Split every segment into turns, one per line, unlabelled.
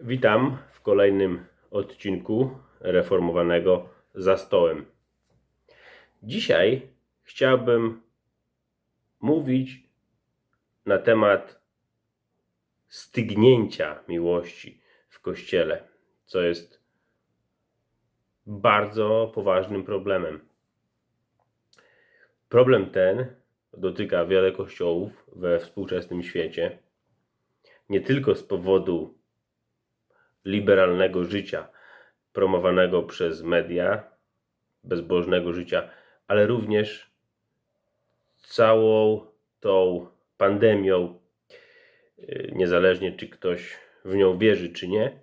Witam w kolejnym odcinku reformowanego za stołem. Dzisiaj chciałbym mówić na temat stygnięcia miłości w kościele, co jest bardzo poważnym problemem. Problem ten dotyka wiele kościołów we współczesnym świecie, nie tylko z powodu liberalnego życia promowanego przez media, bezbożnego życia, ale również całą tą pandemią, yy, niezależnie czy ktoś w nią wierzy, czy nie.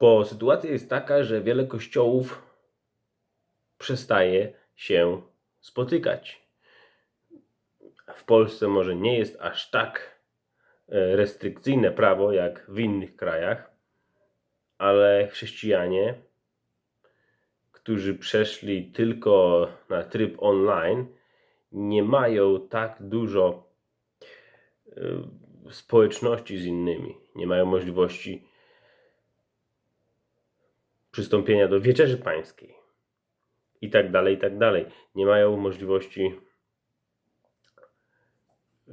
Bo sytuacja jest taka, że wiele kościołów przestaje się spotykać. W Polsce może nie jest aż tak restrykcyjne prawo jak w innych krajach, ale chrześcijanie, którzy przeszli tylko na tryb online, nie mają tak dużo e, społeczności z innymi, nie mają możliwości przystąpienia do wieczerzy pańskiej i tak dalej, i tak dalej. Nie mają możliwości e,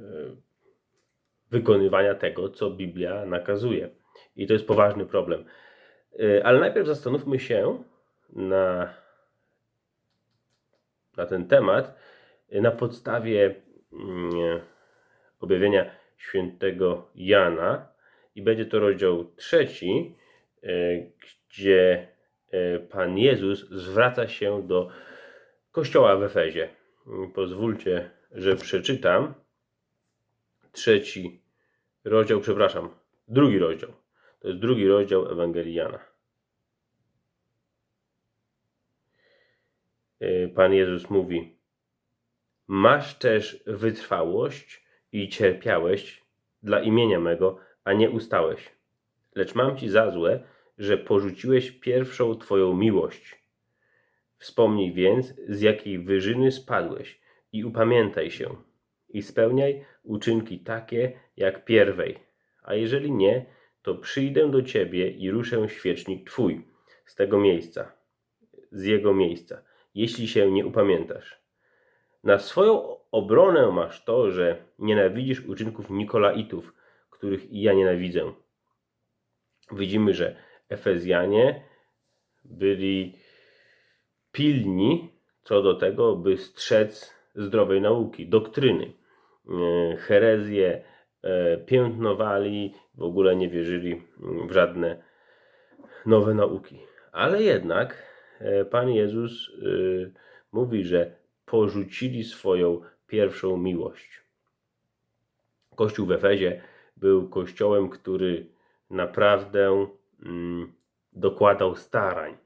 wykonywania tego, co Biblia nakazuje. I to jest poważny problem. E, Ale najpierw zastanówmy się na, na ten temat e, na podstawie mm, objawienia świętego Jana i będzie to rozdział trzeci, e, gdzie e, Pan Jezus zwraca się do kościoła w Efezie. Pozwólcie, że przeczytam trzeci rozdział, przepraszam, drugi rozdział. To jest drugi rozdział Ewangelii Jana. E, Pan Jezus mówi: Masz też wytrwałość i cierpiałeś dla imienia mego, a nie ustałeś. Lecz mam ci za złe, że porzuciłeś pierwszą twoją miłość. Wspomnij więc, z jakiej wyżyny spadłeś, i upamiętaj się, i spełniaj uczynki takie jak pierwej. A jeżeli nie, to przyjdę do ciebie i ruszę świecznik twój z tego miejsca, z jego miejsca, jeśli się nie upamiętasz. Na swoją obronę masz to, że nienawidzisz uczynków Nikolaitów, których i ja nienawidzę. Widzimy, że Efezjanie byli pilni co do tego, by strzec zdrowej nauki, doktryny. E, Herezję e, piętnowali, w ogóle nie wierzyli mm, w żadne nowe nauki. Ale jednak e, Pan Jezus mówi, że porzucili swoją pierwszą miłość. Kościół w Efezie był kościołem, który naprawdę mm, dokładał starań,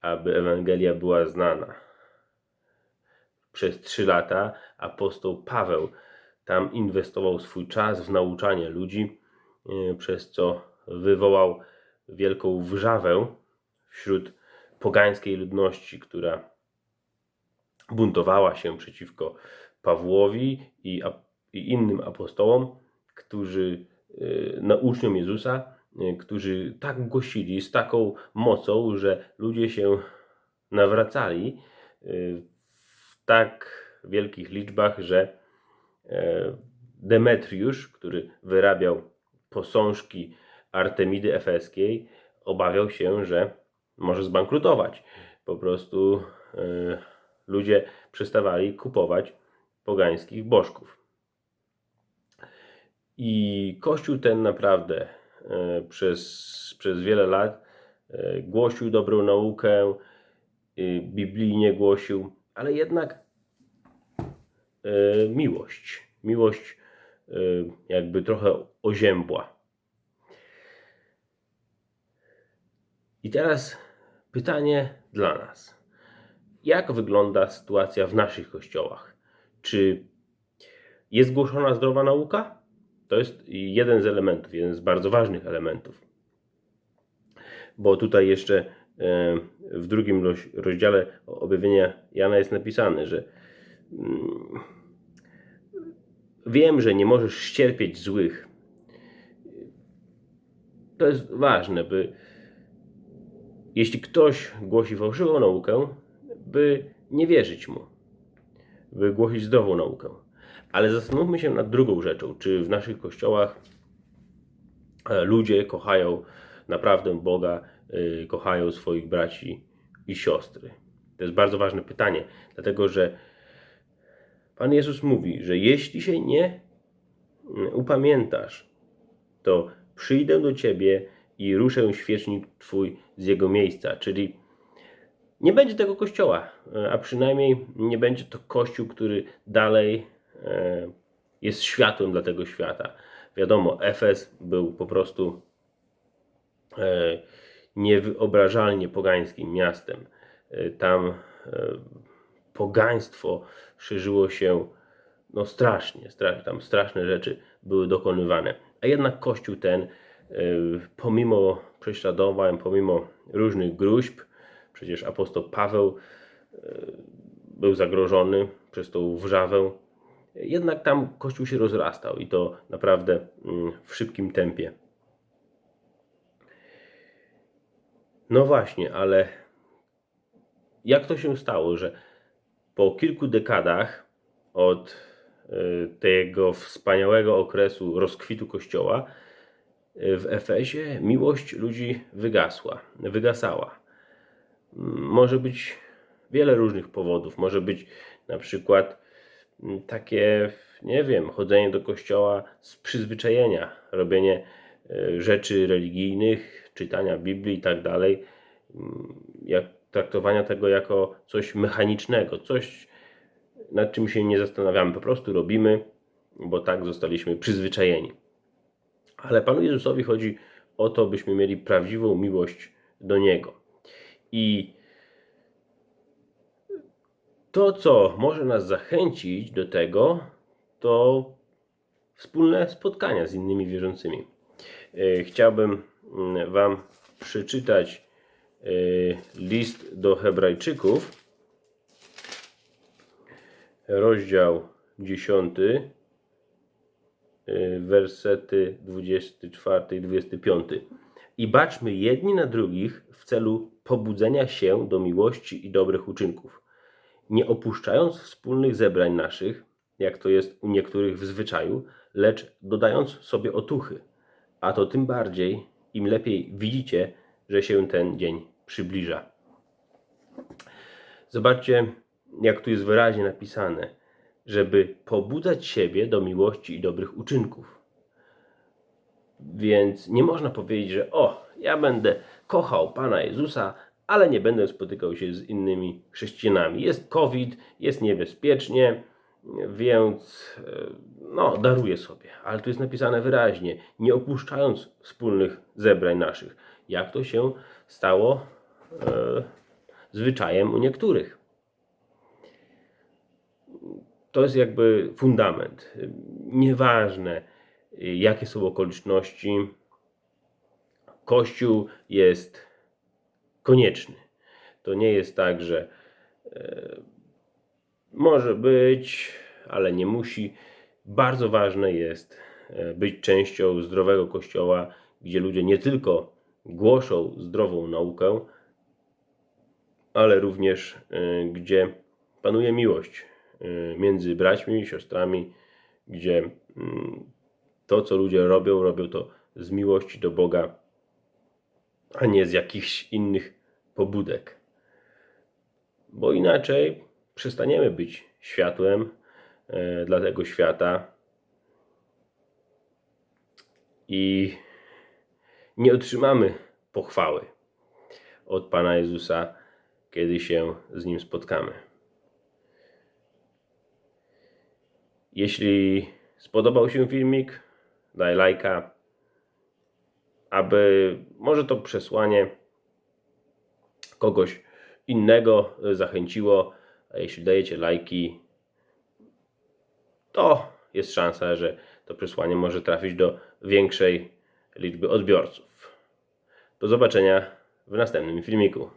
aby Ewangelia była znana. Przez trzy lata apostoł Paweł tam inwestował swój czas w nauczanie ludzi, e, przez co wywołał wielką wrzawę wśród pogańskiej ludności, która buntowała się przeciwko Pawłowi i, i innym apostołom, którzy e, na uczniom Jezusa, e, którzy tak głosili z taką mocą, że ludzie się nawracali w tak wielkich liczbach, że Demetriusz, który wyrabiał posążki Artemidy Efeskiej, obawiał się, że może zbankrutować. Po prostu e, ludzie przestawali kupować pogańskich bożków. I Kościół ten naprawdę e, przez, przez wiele lat e, głosił dobrą naukę, y, biblijnie głosił, ale jednak e, miłość, miłość e, jakby trochę oziębła. I teraz pytanie dla nas. Jak wygląda sytuacja w naszych kościołach? Czy jest głoszona zdrowa nauka? To jest jeden z elementów, jeden z bardzo ważnych elementów. Bo tutaj jeszcze e, w drugim roz- rozdziale objawienia Jana jest napisane, że wiem, że nie możesz ścierpieć złych to jest ważne, by jeśli ktoś głosi fałszywą naukę, by nie wierzyć mu, by głosić zdrową naukę. Ale zastanówmy się nad drugą rzeczą, czy w naszych kościołach e, ludzie kochają naprawdę Boga, y, kochają swoich braci i siostry. To jest bardzo ważne pytanie, dlatego że Pan Jezus mówi, że jeśli się nie mm, upamiętasz, to przyjdę do ciebie i ruszę świecznik twój z jego miejsca. Czyli nie będzie tego kościoła, e, a przynajmniej nie będzie to kościół, który dalej e, jest światłem dla tego świata. Wiadomo, Efes był po prostu e, niewyobrażalnie pogańskim miastem. Tam pogaństwo szerzyło się no strasznie, strasznie, tam straszne rzeczy były dokonywane. A jednak Kościół ten, e, pomimo prześladowań, pomimo różnych gruźb, przecież apostoł Paweł e, był zagrożony przez tą wrzawę, jednak tam Kościół się rozrastał i to naprawdę mm, w szybkim tempie. No właśnie, ale jak to się stało, że po kilku dekadach od y, tego wspaniałego okresu rozkwitu Kościoła y, w Efezie miłość ludzi wygasła, wygasała. M, Może być wiele różnych powodów. Może być na przykład mm, takie, nie wiem, chodzenie do kościoła z przyzwyczajenia, robienie y, rzeczy religijnych, czytania Biblii i tak dalej, mm, jak traktowania tego jako coś mechanicznego, coś nad czym się nie zastanawiamy, po prostu robimy, bo tak zostaliśmy przyzwyczajeni. Ale Panu Jezusowi chodzi o to, byśmy mieli prawdziwą miłość do Niego. I to, co może nas zachęcić do tego, to wspólne spotkania z innymi wierzącymi. E, Chciałbym mm, Wam przeczytać list do Hebrajczyków, rozdział 10, y, wersety 24 i 25. I baczmy jedni na drugich w celu pobudzenia się do miłości i dobrych uczynków, nie opuszczając wspólnych zebrań naszych, jak to jest u niektórych w zwyczaju, lecz dodając sobie otuchy, a to tym bardziej, im lepiej widzicie, że się ten dzień przybliża. Zobaczcie, jak tu jest wyraźnie napisane, żeby pobudzać siebie do miłości i dobrych uczynków. Więc nie można powiedzieć, że o, ja będę kochał Pana Jezusa, ale nie będę spotykał się z innymi chrześcijanami. Jest COVID, jest niebezpiecznie, więc e, no, daruję sobie. Ale tu jest napisane wyraźnie, nie opuszczając wspólnych zebrań naszych. Jak to się stało e, zwyczajem u niektórych to jest jakby fundament. Nieważne, jakie są okoliczności, Kościół jest konieczny. To nie jest tak, że e, może być, ale nie musi. Bardzo ważne jest e, być częścią zdrowego kościoła, gdzie ludzie nie tylko głoszą zdrową naukę, ale również e, gdzie panuje miłość y, między braćmi i siostrami, gdzie mm, to, co ludzie robią, robią to z miłości do Boga, a nie z jakichś innych pobudek. Bo inaczej przestaniemy być światłem e, dla tego świata i nie otrzymamy pochwały od Pana Jezusa, kiedy się z Nim spotkamy. Jeśli spodobał się filmik, daj lajka, aby może to przesłanie kogoś innego zachęciło. A jeśli dajecie lajki, to jest szansa, że to przesłanie może trafić do większej liczby odbiorców. Do zobaczenia w następnym filmiku.